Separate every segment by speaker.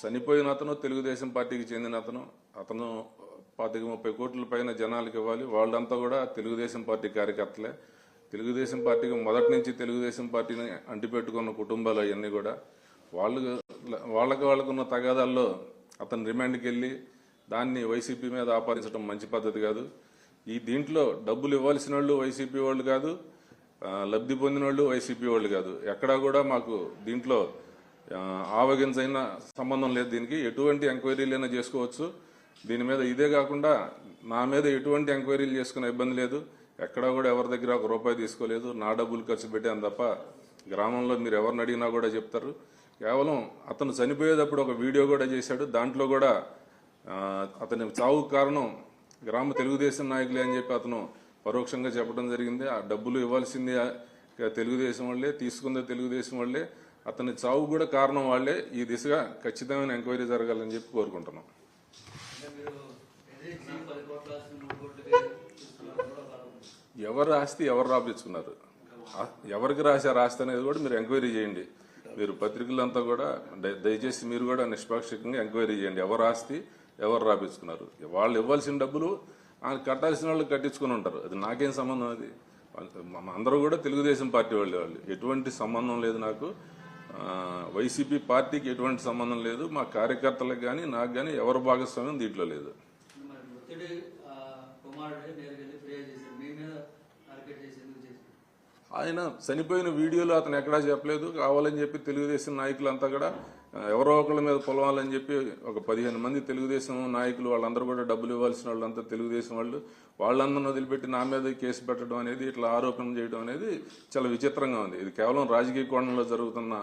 Speaker 1: చనిపోయిన అతను తెలుగుదేశం పార్టీకి చెందిన అతను అతను పాతిక ముప్పై కోట్ల పైన జనాలకు ఇవ్వాలి. వాళ్ళంతా కూడా తెలుగుదేశం పార్టీ కార్యకర్తలే. తెలుగుదేశం పార్టీకి మొదటి నుంచి తెలుగుదేశం పార్టీని అంటిపెట్టుకున్న కుటుంబాలు అవన్నీ కూడా వాళ్ళు వాళ్ళకి వాళ్ళకున్న తగాదాల్లో అతను రిమాండ్కి వెళ్ళి దాన్ని వైసీపీ మీద ఆపాదించడం మంచి పద్ధతి కాదు. ఈ దీంట్లో డబ్బులు ఇవ్వాల్సిన వాళ్ళు వైసీపీ వాళ్ళు కాదు లబ్ధి పొందిన వాళ్ళు వైసీపీ వాళ్ళు కాదు. ఎక్కడా కూడా మాకు దీంట్లో ఆవగించైన సంబంధం లేదు దీనికి. ఎటువంటి ఎంక్వైరీలైనా చేసుకోవచ్చు. దీని మీద ఇదే కాకుండా నా మీద ఎటువంటి ఎంక్వైరీలు చేసుకునే ఇబ్బంది లేదు. ఎక్కడా కూడా ఎవరి దగ్గర ఒక రూపాయి తీసుకోలేదు. నా డబ్బులు ఖర్చు పెట్టాను తప్ప గ్రామంలో మీరు ఎవరిని అడిగినా కూడా చెప్తారు. కేవలం అతను చనిపోయేటప్పుడు ఒక వీడియో కూడా చేశాడు. దాంట్లో కూడా అతని చావుకు కారణం గ్రామ తెలుగుదేశం నాయకులే అని చెప్పి అతను పరోక్షంగా చెప్పడం జరిగింది. ఆ డబ్బులు ఇవ్వాల్సింది. తెలుగుదేశం వాళ్ళే తీసుకుందే తెలుగుదేశం వాళ్ళే. అతని చావు కూడా కారణం వాళ్ళే ఈ దిశగా ఖచ్చితమైన ఎంక్వైరీ జరగాలని చెప్పి కోరుకుంటున్నాం. ఎవరు రాస్తే ఎవరు రాపించుకున్నారు ఆ- ఎవరికి రాశారు ఆస్తి అనేది కూడా మీరు ఎంక్వైరీ చేయండి. మీరు పత్రికలంతా కూడా దయచేసి మీరు కూడా నిష్పాక్షికంగా ఎంక్వైరీ చేయండి. ఎవరు రాస్తే ఎవరు రాపించుకున్నారు వాళ్ళు ఇవ్వాల్సిన డబ్బులు ఆ కట్టాల్సిన వాళ్ళు కట్టించుకుని ఉంటారు. అది నాకేం సంబంధం అది? అందరూ కూడా తెలుగుదేశం పార్టీ వాళ్ళే వాళ్ళు. ఎటువంటి సంబంధం లేదు నాకు. వైసీపీ పార్టీకి ఎటువంటి సంబంధం లేదు. మా కార్యకర్తలకు కానీ నాకు కానీ ఎవరి భాగస్వామ్యం దీంట్లో లేదు. ఆయన చనిపోయిన వీడియోలో అతను ఎక్కడా చెప్పలేదు. కావాలని చెప్పి తెలుగుదేశం నాయకులంతా కూడా ఆ, ఎవరో ఒకళ్ళ మీద పొలవాలని చెప్పి ఒక పదిహేను మంది తెలుగుదేశం నాయకులు వాళ్ళందరూ కూడా డబ్బులు ఇవ్వాల్సిన వాళ్ళంతా తెలుగుదేశం వాళ్ళు. వాళ్ళందరిని వదిలిపెట్టి నా మీద కేసు పెట్టడం అనేది ఇట్లా ఆరోపణ చేయడం అనేది చాలా విచిత్రంగా ఉంది. ఇది కేవలం రాజకీయ కోణంలో జరుగుతున్న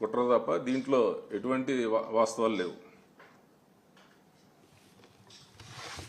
Speaker 1: కుట్ర తప్ప దీంట్లో ఎటువంటి వా- వాస్తవాలు లేవు.